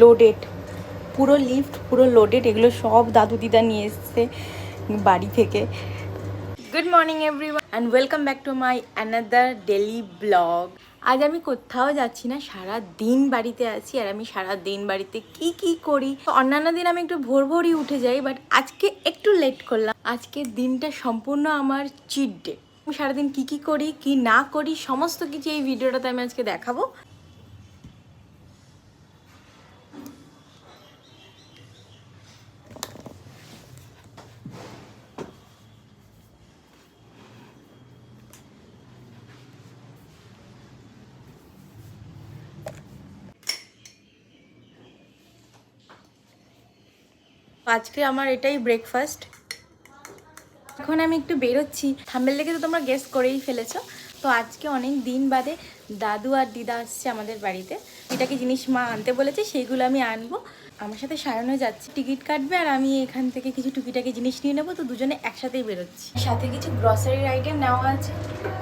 Loaded পুরো lift পুরো loaded এগুলো সব দাদু দিদা নিয়ে এসছে বাড়ি থেকে। Good morning everyone and welcome back to my another daily blog আজ আমি কোথাও যাচ্ছি না, সারা দিন বাড়িতে আছি, আর আমি সারা দিন বাড়িতে কি কি করি? অন্যান্য দিন আমি একটু ভোর ভোরই উঠে যাই বাট আজকে একটু লেট করলাম। আজকে দিনটা সম্পূর্ণ আমার চিট ডে আমি সারাদিন কি কি করি, কি না করি, সমস্ত কিছু এই ভিডিওটাতে আমি আজকে দেখাবো। আজকে আমার এটাই ব্রেকফাস্ট এখন আমি একটু বেরোচ্ছি। থাম্বেল দেখে তো তোমরা গেস করেই ফেলেছো। তো আজকে অনেক দিন বাদে দাদু আর দিদা আসছে আমাদের বাড়িতে। এটাকে জিনিস মা আনতে বলেছে? সেইগুলো আমি আনব। আমার সাথে সারানো যাচ্ছে। টিকিট কাটবে আর আমি এখান থেকে কিছু টুকিটাকি জিনিস নিয়ে নেব। তো দুজনে একসাথেই বেরোচ্ছি। সাথে কিছু গ্রসারির আইটেম নেওয়া আছে।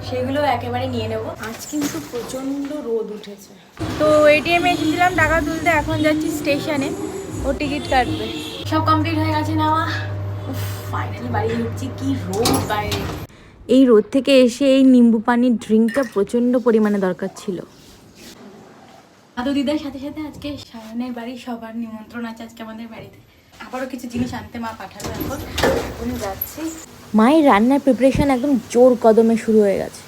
সেগুলো একেবারে নিয়ে নেব। আজ কিন্তু প্রচণ্ড রোদ উঠেছে। তো এটিএমে এসেছিলাম, টাকা তুলতে। এখন যাচ্ছি স্টেশনে ও টিকিট কাটবে। সব কমপ্লিট হয়ে গেছে নেওয়া ফাইনালি বাড়ি ঢুকছি কি রোদ বাইরে। এই রোদ থেকে এসে এই নিম্বু পানির ড্রিঙ্কটা প্রচণ্ড পরিমাণে দরকার ছিল। দাদু দিদার সাথে সাথে আজকে সায়নের বাড়ি সবার নিমন্ত্রণ আছে আজকে আমাদের বাড়িতে। আবারও কিছু জিনিস আনতে মা পাঠালো এখন। এখন যাচ্ছি। মায়ের রান্নার প্রিপারেশন একদম জোর কদমে শুরু হয়ে গেছে।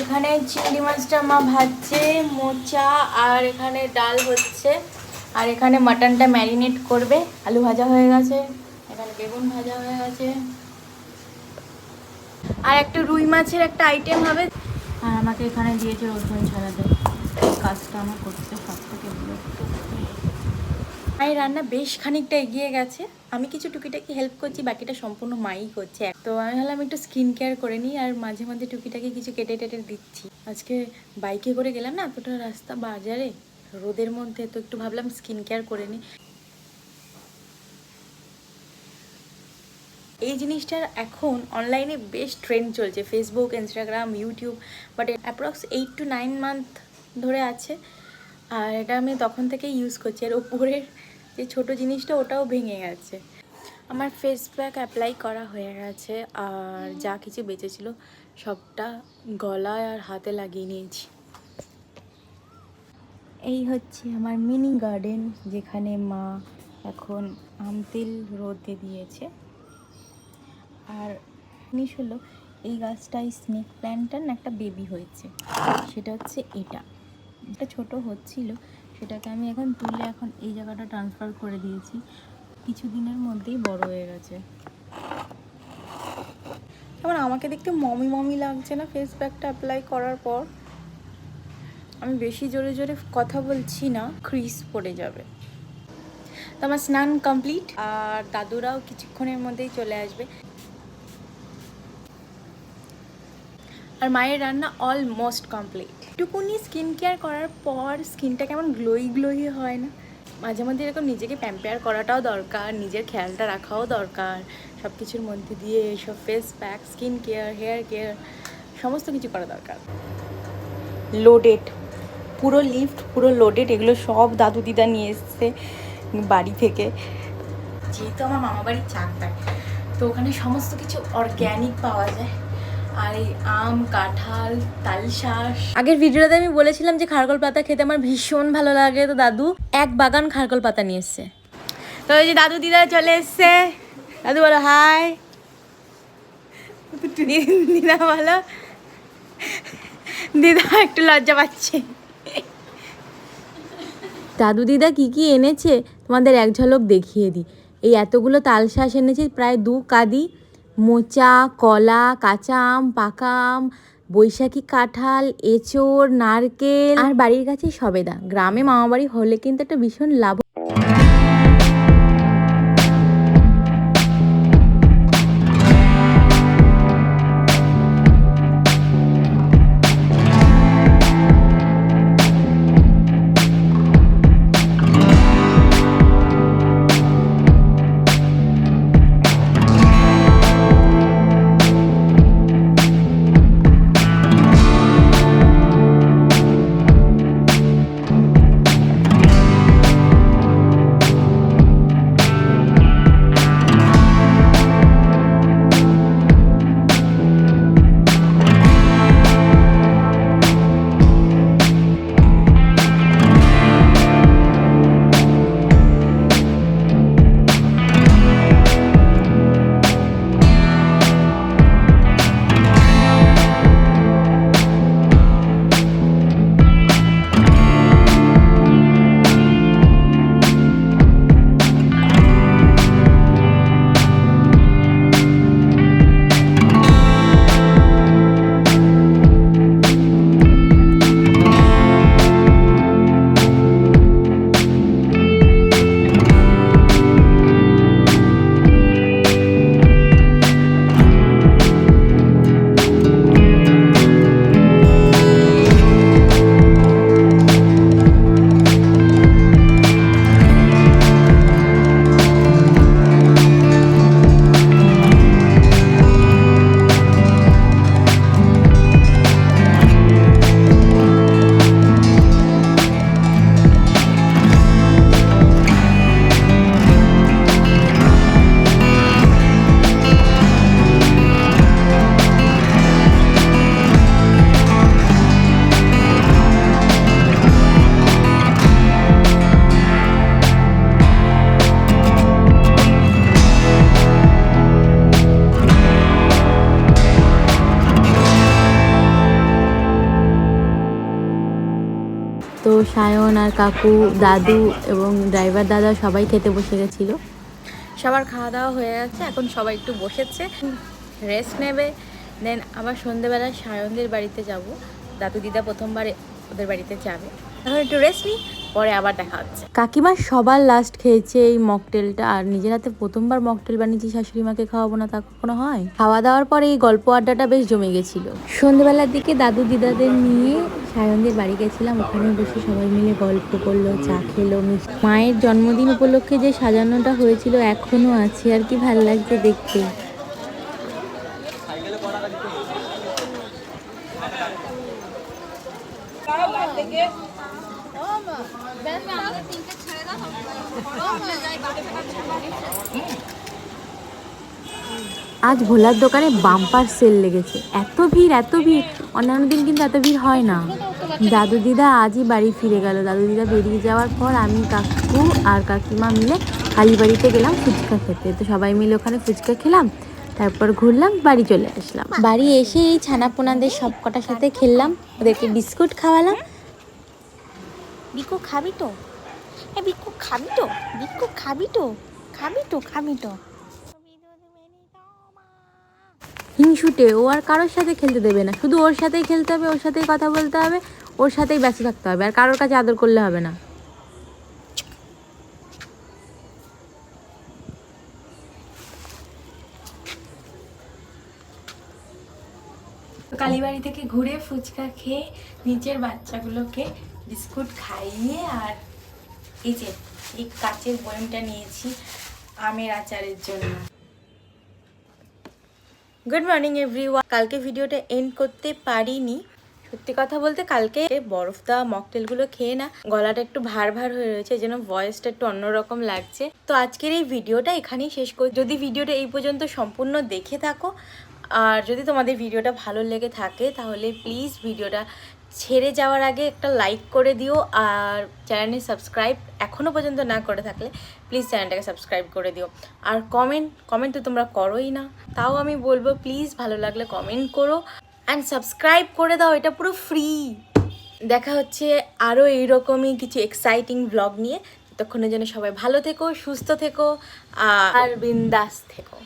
এখানে চিংড়ি মাছটা মা ভাজছে মোচা আর এখানে ডাল হচ্ছে। আর এখানে মাটনটা ম্যারিনেট করবে, আলু ভাজা হয়ে গেছে, এখানে বেগুন ভাজা হয়ে গেছে। আর একটা রুই মাছের একটা আইটেম হবে। আর আমাকে এখানে দিয়েছে রসুন ছাড়াতে কাজটা আমার করতে সব থেকে মায়ের রান্না বেশ খানিকটা এগিয়ে গেছে। আমি কিছু টুকিটাকি হেল্প করছি, বাকিটা সম্পূর্ণ মাই করছে। তো আমি ভাবলাম একটু স্কিন কেয়ার করে নিই, আর মাঝে মাঝে টুকিটাকি কিছু কেটে টেটে দিচ্ছি। আজকে বাইকে করে গেলাম না, এতটা রাস্তা বাজারে। রোদের মধ্যে তো একটু ভাবলাম স্কিন কেয়ার করে নিই এই জিনিসটার এখন অনলাইনে বেশ ট্রেন্ড চলছে Facebook Instagram YouTube but approx eight to nine month ধরে আছে। আর এটা আমি তখন থেকে ইউজ করছি, আর ওপরের যে ছোট জিনিসটা ওটাও ভেঙে গেছে। আমার ফেস প্যাক অ্যাপ্লাই করা হয়ে গেছে, আর যা কিছু বেঁচেছিল সবটা গলায় আর হাতে লাগিয়ে নিয়েছি। এই হচ্ছে আমার মিনি গার্ডেন, যেখানে মা এখন আমতেল রোদে দিয়েছে। আর জিনিস হলো এই গাছটায় স্নেক প্ল্যান্টার একটা বেবি হয়েছে। সেটা হচ্ছে এটা। এটা ছোট হচ্ছিল, সেটাকে আমি এখন তুলে এখন এই জায়গাটা ট্রান্সফার করে দিয়েছি। কিছুদিনের মধ্যেই বড় হয়ে গেছে। যেমন আমাকে দেখতে মমি মমি লাগছে না ফেস প্যাকটা অ্যাপ্লাই করার পর। আমি বেশি জোরে জোরে কথা বলছি না ক্রিস পড়ে যাবে। তো আমার স্নান কমপ্লিট আর দাদুরাও কিছুক্ষণের মধ্যেই চলে আসবে। আর মায়ের রান্না অলমোস্ট কমপ্লিট একটুকুনি স্কিন কেয়ার করার পর স্কিনটা কেমন গ্লোই গ্লোই হয় না? মাঝে মধ্যে এরকম নিজেকে প্যাম্পেয়ার করাটাও দরকার, নিজের খেয়ালটা রাখাও দরকার। সব কিছুর মধ্যে দিয়ে এসব face pack skin care hair care সমস্ত কিছু করা দরকার। লোডেড পুরো লিফট পুরো লোডেড এগুলো সব দাদু দিদা নিয়ে এসছে বাড়ি থেকে। যেহেতু আমার মামা বাড়ির চাকদার তো ওখানে সমস্ত কিছু অর্গ্যানিক পাওয়া যায়। আর এই আম কাঁঠাল তালশাঁস আগের ভিডিওতে আমি বলেছিলাম যে খারকল পাতা খেতে আমার ভীষণ ভালো লাগে তো দাদু এক বাগান খারকল পাতা নিয়ে এসছে। তো এই যে দাদু দিদা চলে এসছে। দাদু বলো হাই। দিদা বলো। দিদা একটু লজ্জা পাচ্ছে। দাদু দিদা কী কী এনেছে, তোমাদের এক ঝলক দেখিয়ে দিই। এই এতগুলো তাল শাঁস এনেছে, প্রায় দু কাদি। মোচা, কলা, কাঁচা আম, পাকা আম, বৈশাখী কাঁঠাল, এঁচোড়, নারকেল। আর বাড়ির কাছে সবেদা। গ্রামে মামাবাড়ি হলে কিন্তু একটা ভীষণ লাভ সায়ন আর কাকু, দাদু এবং ড্রাইভার দাদা সবাই খেতে বসে গেছিল। সবার খাওয়া দাওয়া হয়ে গেছে, এখন সবাই একটু বসেছে। রেস্ট নেবে দেন আবার সন্ধেবেলা সায়নদের বাড়িতে যাব। দাদু দিদা প্রথমবার ওদের বাড়িতে যাবে। এখন একটু রেস্ট নিই পরে আবার দেখা হচ্ছে। কাকিমা সবার লাস্ট খেয়েছে এই মকটেলটা আর নিজের হাতে প্রথমবার মকটেল বানিয়েছি শাশুড়ি মাকে খাওয়াবো না তা কখনো হয়? খাওয়া দাওয়ার পরে এই গল্প আড্ডাটা বেশ জমে গেছিল। সন্ধ্যেবেলার দিকে দাদু দিদাদের নিয়ে সায়নদের বাড়ি গেছিলাম, ওখানে বসে সবাই মিলে গল্প করল, চা খেলো মায়ের জন্মদিন উপলক্ষে যে সাজানোটা হয়েছিল, এখনও আছে, আর কি ভালো লাগছে দেখতে। আজ ভোলার দোকানে বাম্পার সেল লেগেছে। এত ভিড় এত ভিড়। অন্যান্য দিন কিন্তু এত ভিড় হয় না। দাদু দিদা আজই বাড়ি ফিরে গেল। দাদু দিদা বেরিয়ে যাওয়ার পর আমি, কাকু আর কাকিমা মিলে কালীবাড়িতে গেলাম ফুচকা খেতে। তো সবাই মিলে ওখানে ফুচকা খেলাম, তারপর ঘুরলাম, বাড়ি চলে আসলাম। বাড়ি এসে এই ছানা পোনাদের সব কটার সাথে খেললাম, ওদেরকে বিস্কুট খাওয়ালাম বিকু খাবি তো? এ বিকু খাবি তো? বিকু খাবি তো? খাবি তো খাবি তো। হিংসুটে ও আর কারোর সাথে খেলতে দেবে না। শুধু ওর সাথেই খেলতে হবে ওর সাথেই কথা বলতে হবে ওর সাথেই ব্যস্ত থাকতে হবে আর কারোর কাছে আদর করলে হবে না। কালীবাড়ি থেকে ঘুরে ফুচকা খেয়ে নিচের বাচ্চাগুলোকে বিস্কুট খাইয়ে আর এই যে, এই কাচের বয়মটা নিয়েছি আমের আচারের জন্য। গুড মর্নিং এভরিওয়ান কালকে ভিডিওটা এন্ড করতে পারিনি। সত্যি কথা বলতে কালকে বরফ দেওয়া মকটেলগুলো খেয়ে না গলাটা একটু ভার ভার হয়ে রয়েছে, যেন ভয়েসটা একটু অন্যরকম লাগছে। তো আজকের এই ভিডিওটা এখানেই শেষ করি। যদি ভিডিওটা এই পর্যন্ত সম্পূর্ণ দেখে থাকো, আর যদি তোমাদের ভিডিওটা ভালো লেগে থাকে, তাহলে প্লিজ ভিডিওটা ছেড়ে যাওয়ার আগে একটা লাইক করে দিও আর চ্যানেলে সাবস্ক্রাইব এখনও পর্যন্ত না করে থাকলে প্লিজ চ্যানেলটাকে সাবস্ক্রাইব করে দিও। আর কমেন্ট কমেন্ট তো তোমরা করোই না। তাও আমি বলব প্লিজ ভালো লাগলে কমেন্ট করো অ্যান্ড সাবস্ক্রাইব করে দাও, এটা পুরো ফ্রি দেখা হচ্ছে আরও এইরকমই কিছু এক্সাইটিং ব্লগ নিয়ে। ততক্ষণের জন্য সবাই ভালো থেকো, সুস্থ থেকো, আর বিন্দাস থেকো।